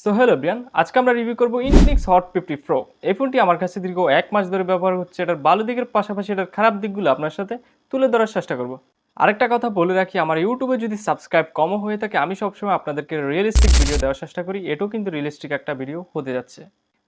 So hello Brian আজকে আমরা review করব ইনফিনিক্স হট ফিফটি প্রো এই ফোনটি আমার কাছে দীর্ঘ এক মাস ধরে ব্যবহার হচ্ছে। এটার ভালো দিকের পাশাপাশি এটার খারাপ দিকগুলো আপনার সাথে তুলে ধরার চেষ্টা করব। আরেকটা কথা বলে রাখি, আমার ইউটিউবে যদি সাবস্ক্রাইব কমও হয়ে থাকে, আমি সবসময় আপনাদেরকে রিয়েলিস্টিক ভিডিও দেওয়ার চেষ্টা করি। এটাও কিন্তু রিয়েলিস্টিক একটা ভিডিও হতে যাচ্ছে।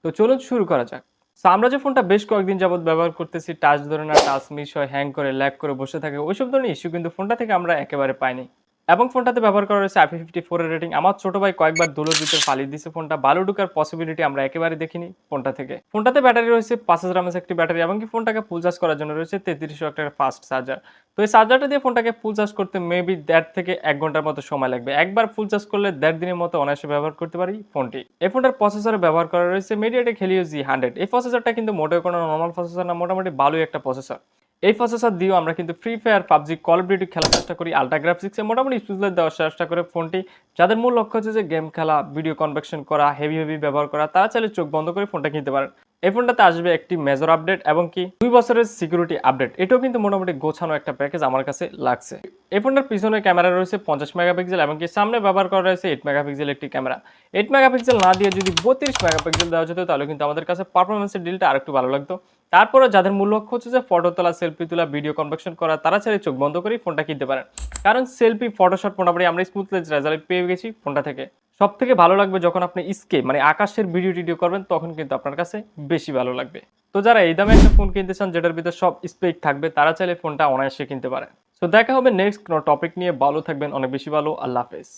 তো চলুন শুরু করা যাক। সো আমরা যে ফোনটা বেশ কয়েকদিন যাবত ব্যবহার করতেছি টাচ ধরে না টাচ মিস হয় হ্যাং করে ল্যাগ করে বসে থাকে, ওইসব ধরনের ইস্যু কিন্তু ফোনটা থেকে আমরা একেবারে পাইনি। এবং ফোনটাতে ব্যবহার করা রয়েছে আইপি ফিফটি ফোরের রেটিং আমার ছোট ভাই কয়েকবার দুলোর ভিতরে ফালিয়ে দিয়েছে ফোনটা। ভালো ঢুকার পসিবিলিটি আমরা একেবারে দেখিনি ফোনটা থেকে। ফোনটাতে ব্যাটারি রয়েছে পাঁচ হাজার এমএস একটি ব্যাটারি এবং কি ফোনটাকে ফুল চার্জ করার জন্য রয়েছে তেত্রিশশো একটা ফাস্ট চার্জার তো এই চার্জারটা দিয়ে ফোনটাকে ফুল চার্জ করতে মেবি দেড় থেকে এক ঘণ্টার মতো সময় লাগবে। একবার ফুল চার্জ করলে দেড় দিনের মতো অনায়াসে ব্যবহার করতে পারি ফোনটি। এই ফোনটার প্রসেসরে ব্যবহার করা রয়েছে মিডিয়াটেক হেলিও জি হান্ড্রেড এই প্রসেসরটা কিন্তু মোটেও কোনো নর্মাল প্রসেসর না, মোটামুটি ভালোই একটা প্রসেসর এই প্রসেসর দিয়েও আমরা কিন্তু Free Fire PUBG Call of Duty খেলার চেষ্টা করি আলট্রা গ্রাফিক্সে মোটামুটি স্পিড দেওয়ার চেষ্টা করে ফোনটি। যাদের মূল লক্ষ্য হচ্ছে যে গেম খেলা ভিডিও কনভেকশন করা হেভি হেভি ব্যবহার করা, তারা চাইলে চোখ বন্ধ করে ফোনটা কিনতে পারেন। এই ফোনটাতে আসবে একটি মেজর আপডেট এবং কি দুই বছরের সিকিউরিটি আপডেট এটাও কিন্তু মোটামুটি গোছানো একটা প্যাকেজ আমার কাছে লাগছে। এই ফোনটার পিছনে ক্যামেরা রয়েছে পঞ্চাশ মেগাপিক্সেল এবং কি সামনে ব্যবহার করা রয়েছে এইট মেগাপিক্সেল একটি ক্যামেরা এইট মেগাপিক্সেল না দিয়ে যদি বত্রিশ মেগাপিক্সেল দেওয়া যেত, তাহলে কিন্তু আমাদের কাছে পারফরমেন্সের ডিলটা আরেকটু ভালো লাগতো। তারপরে যাদের মূল লক্ষ্য হচ্ছে যে ফটো তোলা সেলফি তোলা ভিডিও কনভাকশন করা, তারা ছেড়ে চোখ বন্ধ করে ফোনটা কিনতে পারেন। কারণ সেলফি ফটোশট মোটামুটি আমরা স্মুথলেস রেজাল্ট পেয়ে গেছি ফোনটা থেকে। সব থেকে ভালো লাগবে যখন আপনি স্কে মানে আকাশের ভিডিও টিডিও করবেন, তখন কিন্তু আপনার কাছে বেশি ভালো লাগবে। তো যারা এই দামে একটা ফোন কিনতে চান, যেটার ভিতরে সব স্পেক থাকবে, তারা চাইলে ফোনটা অনায়াসে কিনতে পারেন। তো দেখা হবে নেক্সট কোনো টপিক নিয়ে। ভালো থাকবেন, অনেক বেশি ভালো। আল্লাহ হাফেজ।